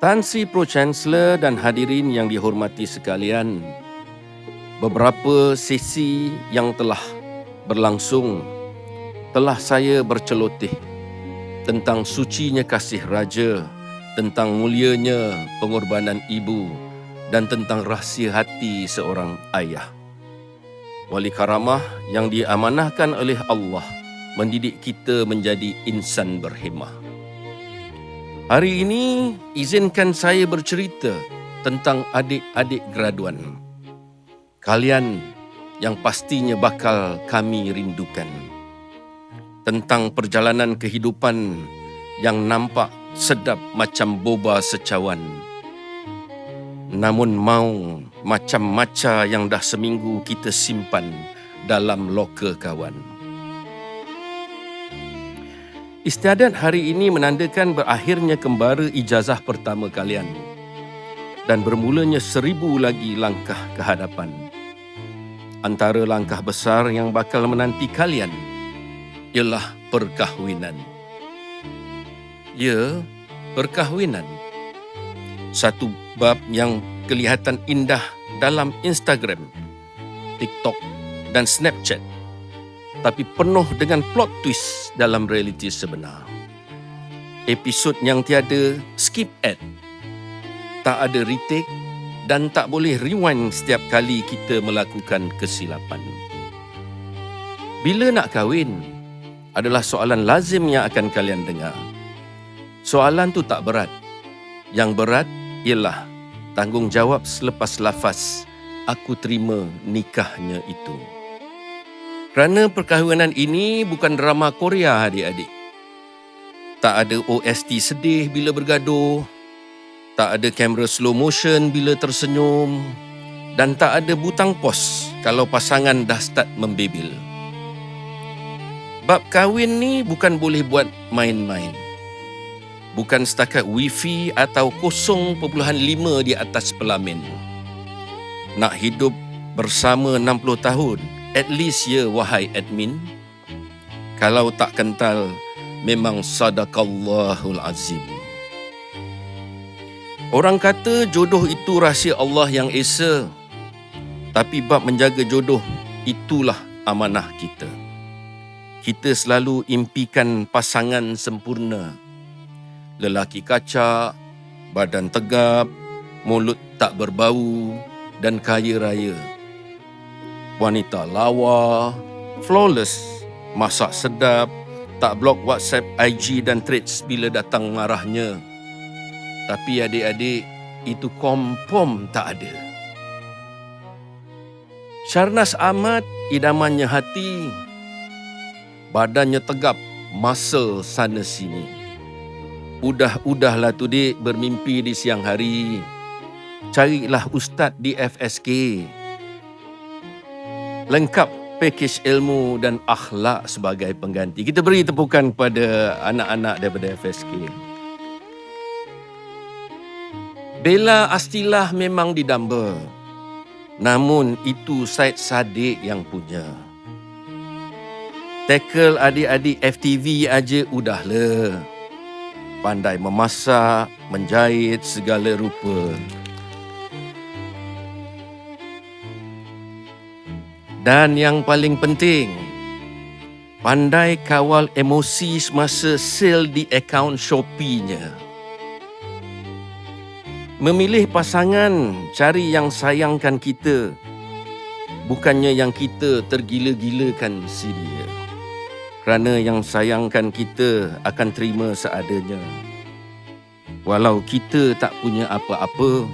Tan Sri Pro Chancellor dan hadirin yang dihormati sekalian, beberapa sesi yang telah berlangsung telah saya berceloteh tentang sucinya kasih raja, tentang mulianya pengorbanan ibu dan tentang rahsia hati seorang ayah. Wali karamah yang diamanahkan oleh Allah mendidik kita menjadi insan berhemah. Hari ini izinkan saya bercerita tentang adik-adik graduan. Kalian yang pastinya bakal kami rindukan. Tentang perjalanan kehidupan yang nampak sedap macam boba secawan. Namun mau macam maca yang dah seminggu kita simpan dalam loker kawan. Istiadat hari ini menandakan berakhirnya kembara ijazah pertama kalian dan bermulanya seribu lagi langkah ke hadapan. Antara langkah besar yang bakal menanti kalian ialah perkahwinan. Ya, perkahwinan. Satu bab yang kelihatan indah dalam Instagram, TikTok dan Snapchat tapi penuh dengan plot twist dalam realiti sebenar. Episod yang tiada skip ad, tak ada retake dan tak boleh rewind setiap kali kita melakukan kesilapan. Bila nak kahwin adalah soalan lazim yang akan kalian dengar. Soalan tu tak berat. Yang berat ialah tanggungjawab selepas lafaz aku terima nikahnya itu. Kerana perkahwinan ini bukan drama Korea adik-adik. Tak ada OST sedih bila bergaduh. Tak ada kamera slow motion bila tersenyum. Dan tak ada butang pos kalau pasangan dah start membebil. Bab kahwin ni bukan boleh buat main-main. Bukan setakat wifi atau 0.5 di atas pelamin. Nak hidup bersama 60 tahun, At least ya wahai admin Kalau tak kental Memang sadakallahul azim. Orang kata jodoh itu rahsia Allah yang esa Tapi bab menjaga jodoh Itulah amanah kita. Kita selalu impikan pasangan sempurna. Lelaki kacak Badan tegap Mulut tak berbau Dan kaya raya wanita lawa, flawless, masak sedap, tak blok WhatsApp, IG dan threads bila datang marahnya. Tapi adik-adik, itu kompom tak ada. Syarnas amat idamannya hati, badannya tegap, muscle sana sini. Udah-udahlah tu dik bermimpi di siang hari. Carilah ustaz di FSK lengkap pakej ilmu dan akhlak sebagai pengganti. Kita beri tepukan kepada anak-anak daripada FSK. Bella Astilah memang didamba. Namun itu Said Sadiq yang punya. Tackle adik-adik FTV aja udahlah. Pandai memasak, menjahit segala rupa. Dan yang paling penting, pandai kawal emosi semasa sale di akaun Shopee-nya. Memilih pasangan cari yang sayangkan kita, bukannya yang kita tergila-gilakan si dia. Kerana yang sayangkan kita akan terima seadanya. Walau kita tak punya apa-apa,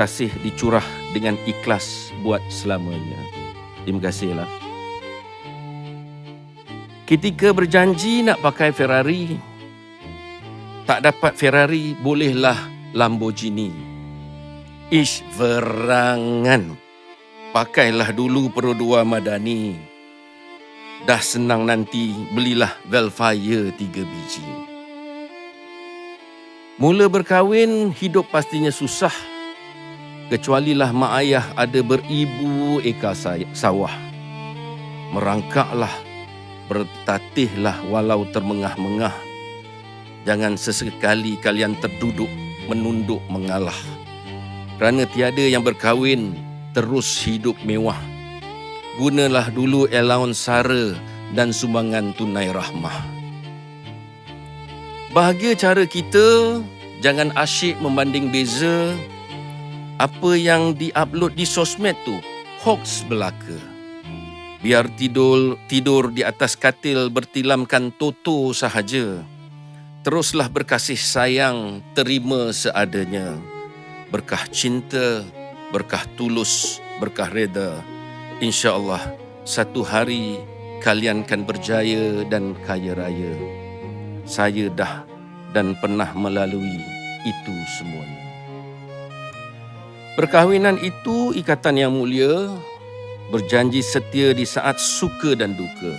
kasih dicurah dengan ikhlas buat selamanya. Terima kasihlah. Ketika berjanji nak pakai Ferrari, tak dapat Ferrari, bolehlah Lamborghini. Ish verangan. Pakailah dulu 2 Madani. Dah senang nanti, belilah Velfire tiga biji. Mula berkahwin, hidup pastinya susah kecualilah mak ayah ada beribu ekar sawah. Merangkaklah, bertatihlah walau termengah-mengah. Jangan sesekali kalian terduduk menunduk mengalah. Kerana tiada yang berkahwin terus hidup mewah. Gunalah dulu allowance sara dan sumbangan tunai rahmah. Bahagia cara kita jangan asyik membanding beza apa yang diupload di sosmed tu hoax belaka. Biar tidur tidur di atas katil bertilamkan toto sahaja. Teruslah berkasih sayang, terima seadanya. Berkah cinta, berkah tulus, berkah reda. InsyaAllah, satu hari kalian akan berjaya dan kaya raya saya dah dan pernah melalui itu semuanya. Perkahwinan itu ikatan yang mulia, berjanji setia di saat suka dan duka.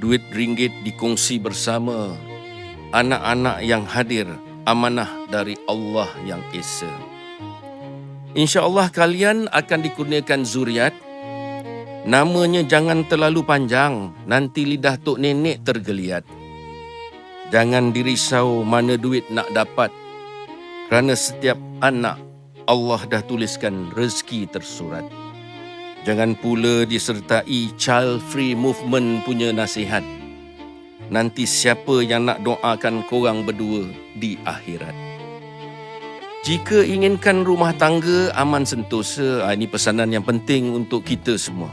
Duit ringgit dikongsi bersama, anak-anak yang hadir amanah dari Allah yang Esa. InsyaAllah kalian akan dikurniakan zuriat. Namanya jangan terlalu panjang, nanti lidah tok nenek tergeliat. Jangan dirisau mana duit nak dapat kerana setiap anak Allah dah tuliskan rezeki tersurat. Jangan pula disertai child free movement punya nasihat. Nanti siapa yang nak doakan korang berdua di akhirat. Jika inginkan rumah tangga aman sentosa, ah, ini pesanan yang penting untuk kita semua.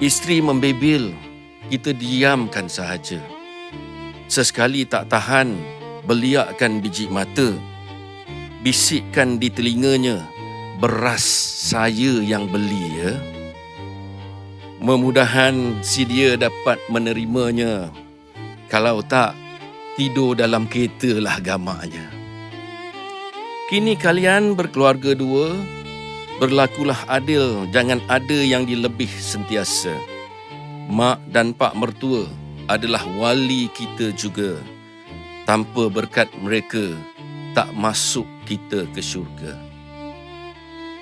Isteri membebil, kita diamkan sahaja. Sesekali tak tahan, beliakkan biji mata. Bisikkan di telinganya, beras saya yang beli ya. Memudahan si dia dapat menerimanya. Kalau tak, tidur dalam kereta lah gamaknya. Kini kalian berkeluarga dua, berlakulah adil, jangan ada yang dilebih sentiasa. Mak dan pak mertua, adalah wali kita juga. Tanpa berkat mereka, tak masuk kita ke syurga.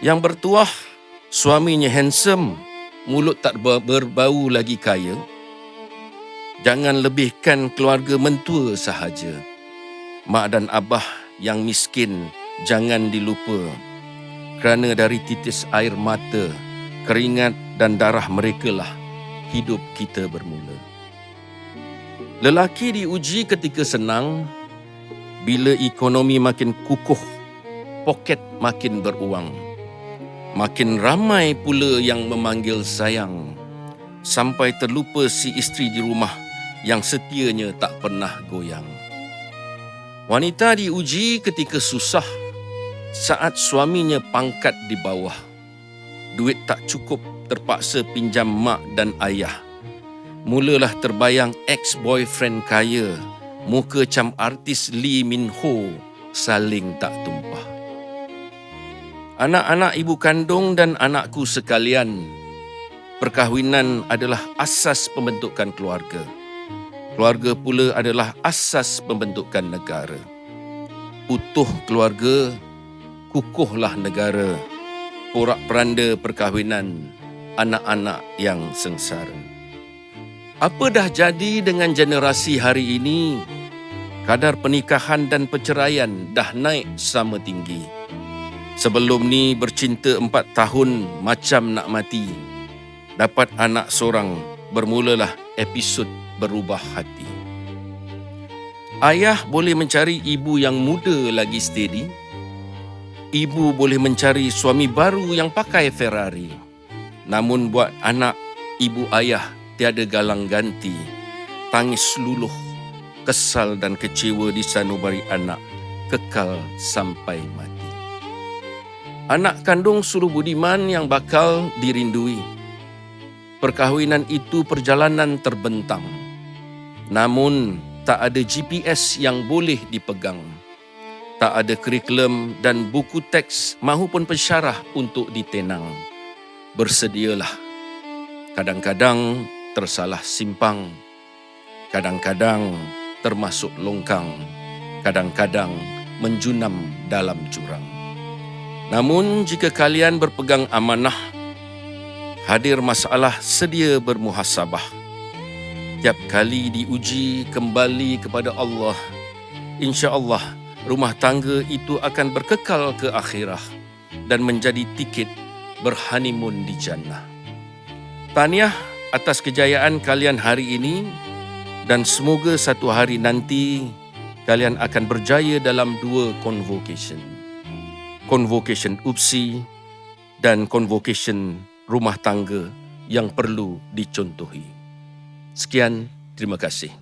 Yang bertuah, suaminya handsome, mulut tak berbau lagi kaya. Jangan lebihkan keluarga mentua sahaja. Mak dan abah yang miskin, jangan dilupa. Kerana dari titis air mata, keringat dan darah mereka lah hidup kita bermula. Lelaki diuji ketika senang bila ekonomi makin kukuh, poket makin beruang. Makin ramai pula yang memanggil sayang sampai terlupa si isteri di rumah yang setianya tak pernah goyang. Wanita diuji ketika susah saat suaminya pangkat di bawah. Duit tak cukup terpaksa pinjam mak dan ayah mulalah terbayang ex-boyfriend kaya, muka cam artis Lee Min Ho saling tak tumpah. Anak-anak ibu kandung dan anakku sekalian, perkahwinan adalah asas pembentukan keluarga. Keluarga pula adalah asas pembentukan negara. Utuh keluarga, kukuhlah negara. Porak peranda perkahwinan anak-anak yang sengsara. Apa dah jadi dengan generasi hari ini? Kadar pernikahan dan perceraian dah naik sama tinggi. Sebelum ni bercinta empat tahun macam nak mati. Dapat anak seorang bermulalah episod berubah hati. Ayah boleh mencari ibu yang muda lagi steady. Ibu boleh mencari suami baru yang pakai Ferrari. Namun buat anak, ibu ayah tiada galang ganti. Tangis luluh, kesal dan kecewa di sanubari anak, kekal sampai mati. Anak kandung suruh budiman yang bakal dirindui. Perkahwinan itu perjalanan terbentang. Namun, tak ada GPS yang boleh dipegang. Tak ada kurikulum dan buku teks mahupun pensyarah untuk ditenang. Bersedialah. Kadang-kadang tersalah simpang, kadang-kadang termasuk longkang, kadang-kadang menjunam dalam jurang. Namun jika kalian berpegang amanah, hadir masalah sedia bermuhasabah. Tiap kali diuji kembali kepada Allah, insya Allah rumah tangga itu akan berkekal ke akhirah dan menjadi tiket berhanimun di jannah. Tahniah atas kejayaan kalian hari ini dan semoga satu hari nanti kalian akan berjaya dalam dua convocation. Convocation UPSI dan convocation rumah tangga yang perlu dicontohi. Sekian, terima kasih.